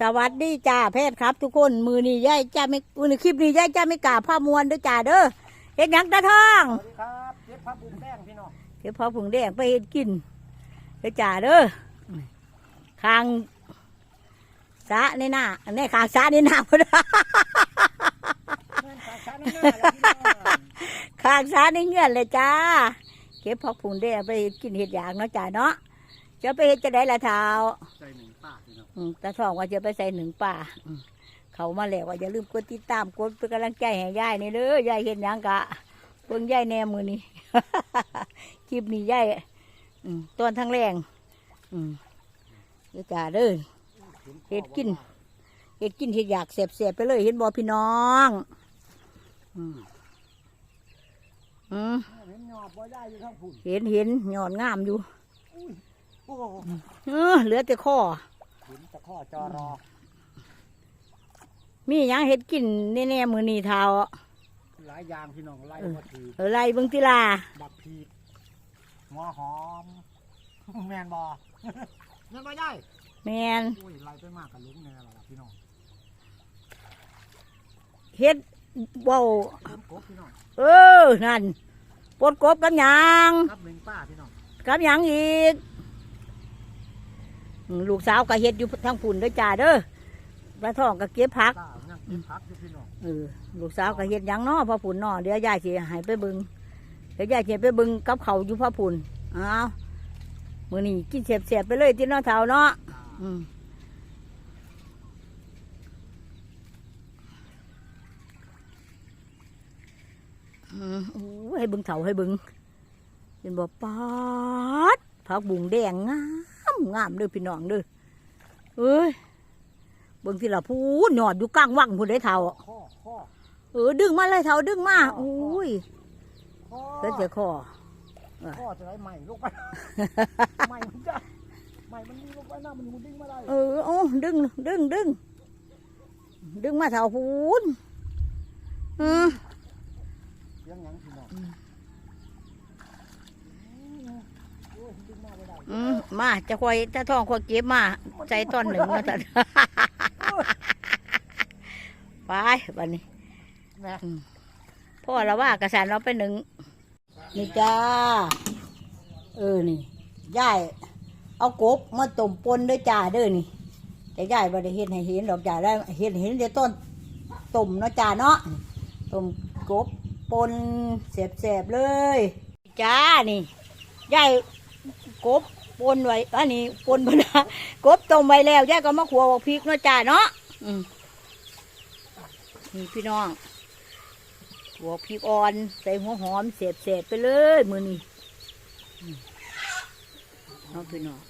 สวัสดีจ้าเพศครับ ทุกคนมือนี่ย่ายจ้าไม่มือนี่คลิปนี้ย่ายจ้าไม่กล้าผ้ามวนเด้อจ้าเด้อเฮ็ดหยังตาทองสวัสดีครับเจ็บพับบุ้มแป้งพี่น้องเดี๋ยวพอผงแดงไปเฮ็ดกินเด้อจ้าเด้อคางสะในหน้าอันนี้คางสะในหน้าพุ่นเงินฝากช้าน้ำหน้าแล้วพี่น้องคางสะในเงื่อนเลยจ้าเก็บพอกผงแดงไปเฮ็ดกินเฮ็ดอย่างเนาะจ้าเนาะ จะไปเฮ็ดจะได้ละเท้าใจหนึ่งป้าพี่น้องอืมตาทองว่าจะไปใส่หนึ่งป่าอืมเขามาแล้วว่าอย่าลืมกดติดตามกดเป็นกำลังใจให้ยายนี่เด้อยายเห็นหยังกะเบิ่งยายแนมือนี่ คลิปนี้ยายอืมตอนทั้งแรงอืมเดี๋ยวจ่าเด้อ เฮ็ดกิน เฮ็ดกินเฮ็ดอยากเสียบเสียบๆไปเลย เห็นบ่พี่น้องอืมอืมเห็นหยอดบ่ได้อยู่ทั้งผุ่นเห็นเห็นหยอดงามอยู่โอ้ เออเหลือแต่ข้อเห็นตะข้อจอรอมีหยังเฮ็ดกินแน่ๆมือนี่เท้าหลายอย่างพี่น้องไล่มาถือเออไรเบิ่งติลาบักพีดหัวหอม แมนบอแมนบ่ได้แมนโอ้ยไล่ไปมากกับลุงแน่ละล่ะพี่น้องเฮ็ดเบาต้นกบพี่น้องเออนั่นปดกบกับหยังครับหนึ่งป้าพี่น้องกับหยังอีกอืม ลูกสาวก็เฮ็ดอยู่ทางปุ่นเด้อจ้าเด้อปลาทองก็เก็บผักป้ายังกินพักอยู่พี่น้องเออลูกสาวก็เฮ็ดหยังเนาะพ่อปุ่นเนาะเดี๋ยวยายสิให้ไปเบิ่งเดี๋ยวยายสิไปเบิ่งกับเขาวอยู่พ่อปุ่นอ้าวมื้อนี้กินเสียบๆไปเลยที่เนาะเฒ่าเนาะอืมอืมโอ้ยให้เบิ่งเฒ่าให้เบิ่งเห็นบ่ปาดผักบุงแดงงาม งามเด้อพี่น้องเด้อเอ้ยเบิ่งที่ละพูนยอดอยู่กลางวังพุ่นได้เฒ่าข้อข้อเออดึงมาเลยเฒ่าดึงมาโอ้ยข้อเพิ่นจะคอข้อจะได้ใหม่ลงไปใหม่มันจะใหม่มันมีลงไปหน้ามันมันดิ้งมาได้เออโอ้ดึงดึงดึงดึงมาเฒ่าพูนอืมเลี้ยงหยังพี่น้องโอ้ยดิ้งมาไม่ได้อืมมาจะคอยตาทองคอยเก็บมาใจตอนหนึ่งมาสันไปบัดนี้แม่พ่อเราว่ากระสันเราไปหนึ่งนี่จ้า เออนี่ยายเอากบมาต้มปนด้วยจ้าเด้อนี่แต่ยายบ่ได้เห็นให้เห็นดอกจ้าได้เห็นเห็นเดี๋ยวต้นต้มเนาะจ้าเนาะต้มกบปนเสียบๆเลย จ้านี่ยาย กบปนไว้อันนี้ปนบนะกบต้มไว้แล้วยายก็มาขัวบอกพริกเนาะจ้าเนาะอืมนี่พี่น้องหัวพริกอ่อนใส่หัวหอมเสียบเสียบๆไปเลยมือนี้อืมเอาพี่น้อง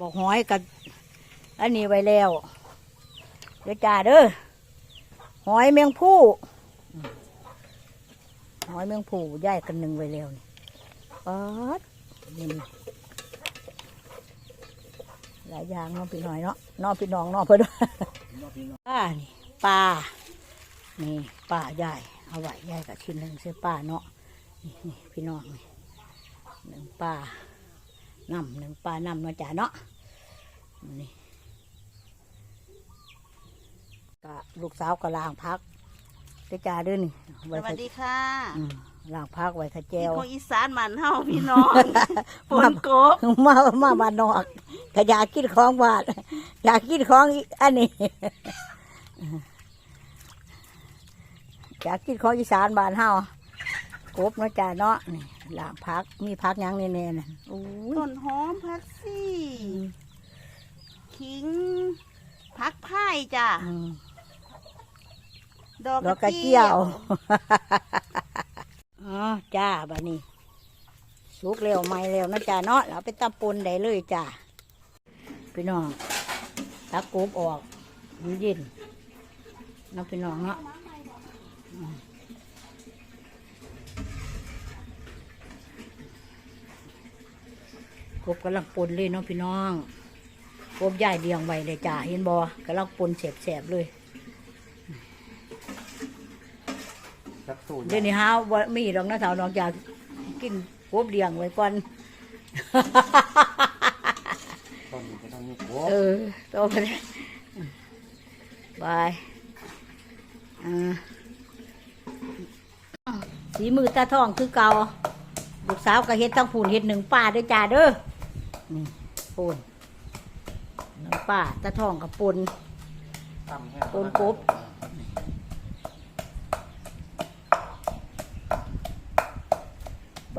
บอกหอยกับอันนี้ไว้แล้วเดี๋ยวจ่าเด้อหอยแมงผู้ หอยแมงผู้ย่ายกันหนึ่งไว้แล้วนี่ปัดนี่นี่หลายอย่างเน้องพี่น้อยเนาะเน้องพี่น้องเน้องเพื่อนป้านี่ปลานี่ป้าใหญ่เอาไว้ใหญ่กับชิ้นหนึ่งเสื้อป้าเนาะนี่นี่พี่น้องนี่หนึ่งป้าน้ำหนึ่งป้าน้ำเนาะจ้าเนาะนี่กะลูกสาวก็ล้างพัก เด้อจ้าเด้วยนี่สไว้วัถ้าสดีค่ะอืมล้างพักไว้ถ้าแจวของอีสานมันเฮาพี่น้องฝนกบมามาบ้านนอกก็อยากกินของหวานอยากกินของอีอันนี้อยากกินของอีสานบ้านเฮากบเนาะจ้าเนาะนี่ลางพักมีพักหยังแน่ๆน่ะโอ้ยต้นหอมพักซี่ขิงพักไผ่จ้ะอืม ดอกดอกกระเจียว อ๋อจ้าบ้านี้ สุกเร็วไม่เร็วนะจ้าเนาะเราไปตำปนได้เลยจ้าพี่น้องตักกบออกมันย็นเนาะพี่น้องเนาะอืมกบกำลังปนเลยเนาะพี่น้องกบใหญ่เดียงไว้เลยจ้าเห็นบอกำลังปนแสบๆเลย จักสูตรเดี๋ยวนี้ฮะว่ามีดอกนะสาวนอกจากกินกบเลี้ยงไว้ก่อน ต้องมีโกเออโตไปเลยบายอ่าสีมือตาทองคือเก่าลูกสาวก็เฮ็ดทั้งผูนเฮ็ดหนึ่งป้าเด้วยจ้าเด้อนี่ปูนหนึ่งป้าตาทองกับปุนตั้มแห้โกนกบ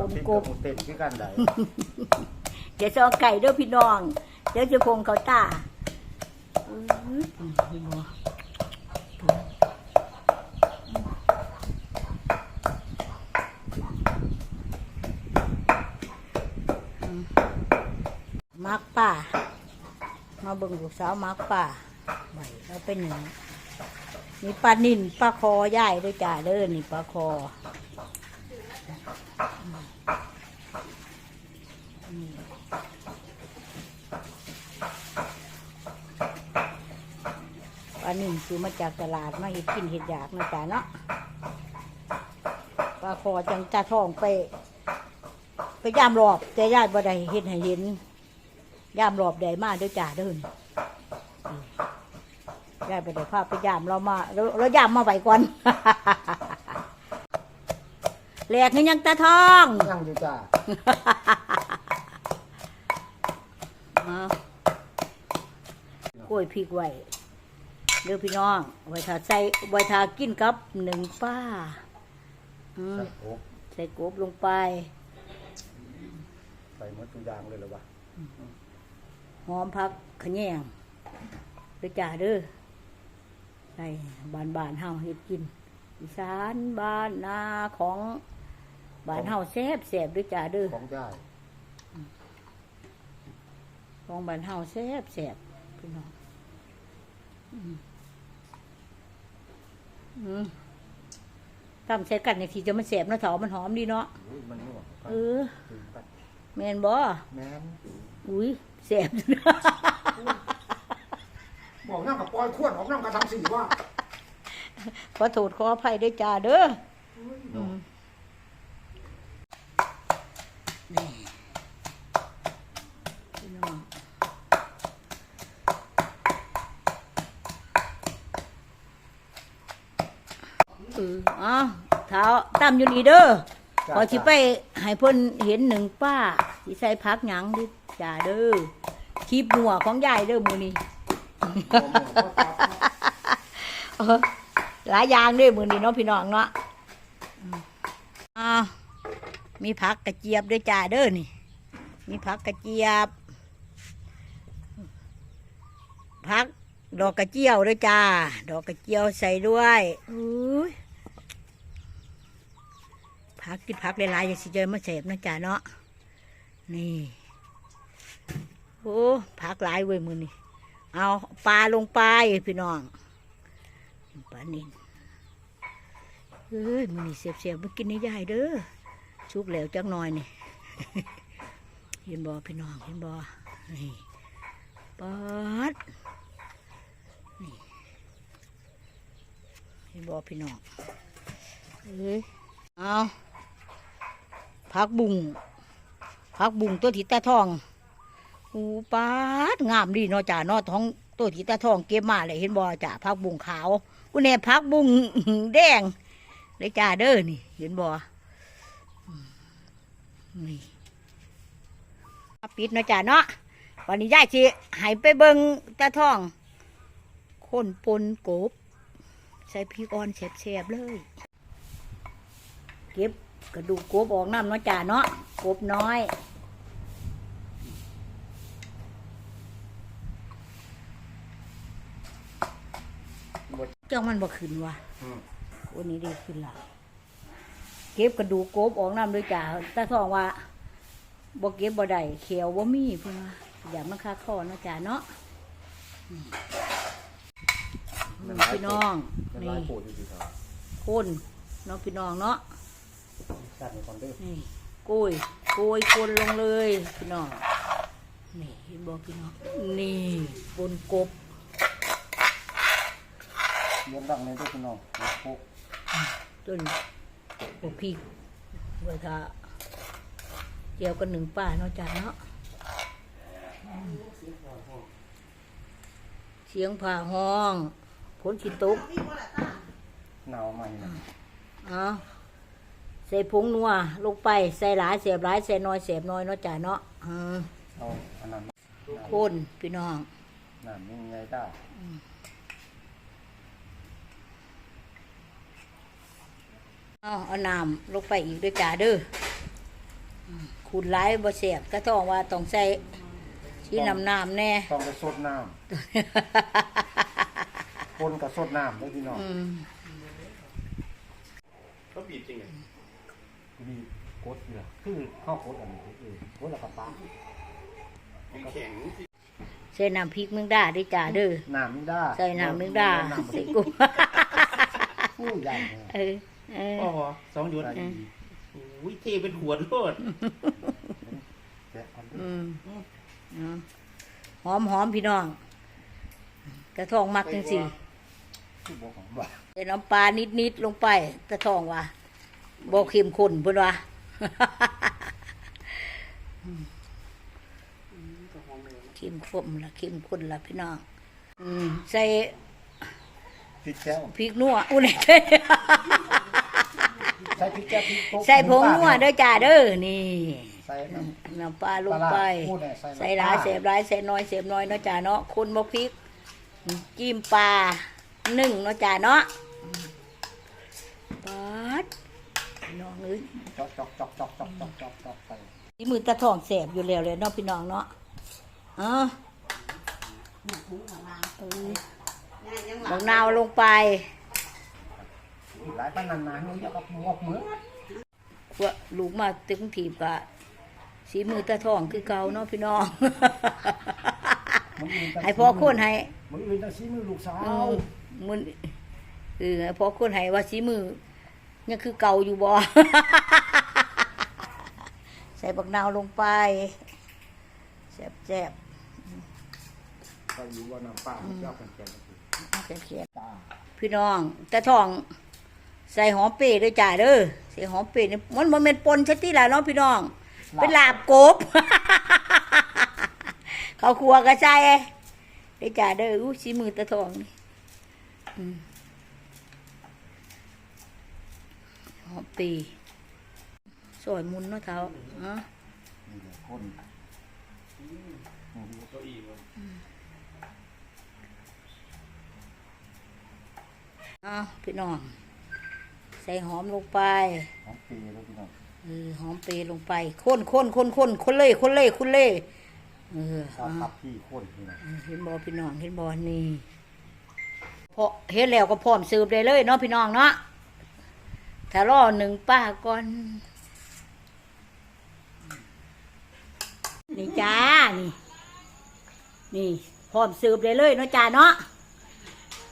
บางทีกบเต็มคือกันได้เดี๋ยวจะเอไก่เด้อพี่น้อง เดี๋ยวจะพงเขาตามักป่า มาเบิ่งลูกสาวมักป่าไว้แล้วเป็นหนึ่งนี่ปลานิ่นปลาคอย่ายด้วยจ้าเด้อนี่ปลาคอ ปลา นิ่มซื้อมาจากตลาดมาเห็ดกินเห็ดอยากนะจ๊ะเนาะปลาคอจังตาทองไป ไปย่ามรอบแต่ญาติบ่ได้เห็ดให้เห็นย่ามรอบใดมาเด้วยจ้าเดินญาติบ่ได้พาไปย่ามเรามาเราเราย่ามมาไว้ก่อนแหลกนี่ยังตาทองยังอยู่จ้าเอากล้วยพริกไว้ เด้อพี่น้องไว้ทาใส่ไว้ทากินกับหนึ่งป้าอืมโอ้ใส่กบลงไปไปหมดทุกอย่างเลยเหรอวะหอมผักขะแยงเด้อจ้าเด้อใส่บานบานๆเฮาเฮ็ดกิน อีสานบ้านนาของบ้านเฮาแซ่บแซ่บเด้อจ้าเด้อของย่ายของบ้านเฮาแซ่บแซ่บพี่น้องอืมอืม ทำใส่กันในทีจะมันแซ่บเนาะเถามันหอมดีเนาะอุ้ยมันนัวเออตื่นกันแม่นบ่แม่นอุ้ยแซ่บบอกน้ำกับปล่อยขวดออกน้ำกับทำสีว่าขอโทษขออภัยด้วยจ้าเด้ออืมนี่พี่น้องเออเอ้าเท้าตั้มอยู่นี่เด้อพอสิไปให้เพิ่นเห็นหนึ่งป้าสิใส่พักหยังดิจ้าเด้อคลิปหัวของยายเด้อมือนี้เออหลายอย่างเด้วยมือนี้เนาะพี่น้องเนาะอืมอ้าวมีผักกระเจี๊ยบด้วยจ้าเด้อนี่ มีผักกระเจี๊ยบผักดอกกระเจียวด้วยจ้า ดอกกระเจียวใส่ด้วยอุ้ย ผักกินผักหลายๆอย่างสิเจอมาเสพนะจ้าเนาะนี่โอ้ผักหลายเว้ยมือนี่เอาปลาลงไปพี่น้องปลานินเอ้ยมันนี่เสียบๆมากินให้ยายเด้อชุกแล้วจักหน่อยนี่เห็นบ่พี่น้องเห็นบ่นี่ปัดนี่เห็นบ่พี่น้องเอ้ยเอา พักบุงพักบุงตัวทิตาทองอูปาดงามดีเนาะจ่าเนาะท้องตัวทิตาทองเก็บมาเลยเห็นบ่จ่าพักบุงขาวกูแน่พักบุ้งแดงเลยจ้าเด้อนี่ เห็นบ่อนี่ปิดเนาะจ้าเนาะวันนี้ยายสิให้ไปเบิงตาทอง คนปนกบ ใส่พริกอ่อนแสบๆเลย เก็บ กระดูกกบออกน้ำเนาะจ้าเนาะกบน้อยเจ้ามันบ่ขึ้นว่ะอืมวันนี้ได้ขึ้นและเก็บกระดูกกบออกน้ำด้วยจ้าตาทองว่าบ่เก็บบ่ได้เขียวบ่มีเพิ่นว่าอย่ามันคาคอเนาะจ้าเนาะอืมพี่น้องเป็นนี่ลายปูดอยู่ดีครับคนเนาะพี่น้องเนาะ จัดในคอนเด้อนี่โกยโกยคนลงเลยพี่น้องนี่เห็นบ่พี่น้องนี่บนกบเลี้ยงดังในด้วยพี่น้องพวกต้นพวกพริกไว้ถ้าเกี่ยวกันหนึ่งป้าเนาะจ้าเนาะอืมเสียงผ่าห้องฝนสิตกหนาวใหม่นะ เอา ใส่ผงนัวลงไปใส่หลายเสียบหลายใส่น้อยเสียบน้อยเนาะจ้าเนาะอืมเอาอันนั้นคนพี่น้องน้ำยังไงได้เอาเอาน้ำลงไปอีกด้วยจ้าเด้ออืมขูดหลายบ่เสียบก็ต้องว่าต้องใส่ที่น้ำน้ำแน่ต้องไปสดน้ำคนกับสดน้ำได้พี่น้องอืมเขาบีบจริงไง ดีกดเนี่ยคือข้าวกดอันนี้เออกดแล้วก็ปาแข็งใส่น้ำพริกมึงได้ด้วยจ้าเด้อน้ำนี่ได้ใส่น้ำมึงได้น้ำใส่กุ้งผู้ใหญ่เนี่ยเออเอออ๋อสองหยดใส่ดีอุ้ยเทเป็นขวดโลดแกะอันนี้อืมเอาหอมหอมพี่น้อง กระทองมักจังสิคือบอกของบ้าใส่น้ำปลานิดนิดๆลงไปกระทองว่า บ่เข้มข้นเพิ่นว่าเข้มข้นละเข้มข้นละพี่น้องอืมใส่พริกแก้วพริกนัวอุ้ยใส่พริกแก้วพริกโต๊ะใส่ผงนัวเด้อจ้าเด้อนี่ใส่น้ำน้ำปลาลงไปปลาร้าพูดหน่อยใส่ใส่น้ำปลาหลายเสียบหลายใส่น้อยเสียบน้อยเนาะจ้าเนาะคนบ่พริกจิ้มปลาหนึ่งเนาะจ้าเนาะปัดพี่ น้องเอ้ยจอกจอกจอกจอกจอกจอกจอกจอกใส่ที่มือตะทองแสบอยู่แล้วเลยเนาะพี่น้องเนาะเออเออบักนาวลงไปหลายปานนานๆนี่จะกับงอกมือนขวลูกมาตึงถีบกะสีมือตะทองคือเก่าเนาะพี่น้องให้พ่อคนให้มึงอื่นตั้งชี้มือลูกสาวมันเออพ่อคนให้ว่าสีมือ ยังคือเก่าอยู่บ่ ใส่บักนาวลงไปแซ่บก็อยู่ว่าน้ำปลาเจ้ากันแก่ๆแซ่บๆตาพี่น้องตะทอง ใส่หอมเปรย์ด้วยจ้าเด้อใส่หอมเปรย์นี่มันมันเป็นปนชัดที่ละเนาะพี่น้อง เป็นลาบกบ เขาครัวก็ใส่ด้วยจ้าเด้ออู้สีมือตะทองนี่อืม หอมเปรย์สวยมุนเนาะเท้าอะนี่เลยคนเก้าอี้มันอะพี่น้อง ใส่หอมลงไป หอมปีแล้วพี่น้องเออหอมเปรย์ลงไปข้นข้นข้นข้นคนเล่คนเล่คนเล่เออตาเอาทับพี่คนพี่น้องเห็นบอพี่น้องเห็นบอนี่พอเฮ็ดแล้วก็พร้อมสืบได้เลยเนาะพี่น้องเนาะ ถ้ารอหนึ่งป้าก่อน นี่จ้า นี่ นี่พร้อมสืบได้เลยเนาะจ้าเนาะ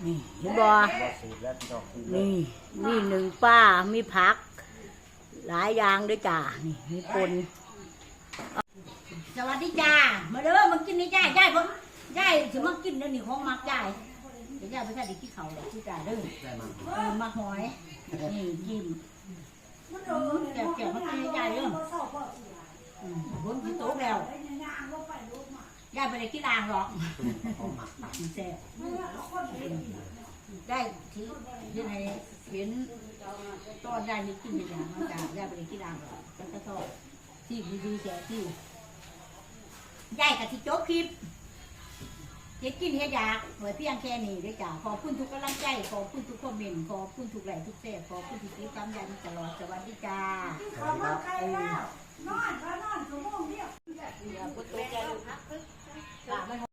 นี่เห็นบอว่าสูตรแล้วพี่น้องคือเลยนี่มีหนึ่งป้า มีผัก หลายอย่างด้วยจ้า นี่มีปนสวัสดีจ้า มาเด้อมากินนี่จ้าย่ายผมยายถึงมากินเด้อนี่ของมักย่ายเดี๋ยวย่ายไปใส่ดิกินเขาวเลยที่จ้าเด้อเออมาหอย นี่กินอืมแก้วแก้วมากินให้ย่ายเด้ออืมบนที่โต๊ะแล้วย่ายไปได้กินอ่างหรอกแซ่บได้ที่ยังไงเห็นตอนได้นี่กินอย่างมันจะได้ไปเลยกินอ่างหรอกก็จะทอดที่ดีๆแก่ที่ยายกับที่โจ๊กคลิป เจ๊กินเฮ็ดยากเหมือนเพียงแค่นี้ด้ยจ้ะขอบคุณทุกกำลังใจ ขอบคุณทุกคอมเมนต์ขอบคุณทุกไลค์ทุกเสร์ขอบคุณทุกที่ตามยันตลอดสวัสดีจ้าขอบคุณใครแล้วนอนก็นอนสมมติเรียวพุทธเจ้าพัก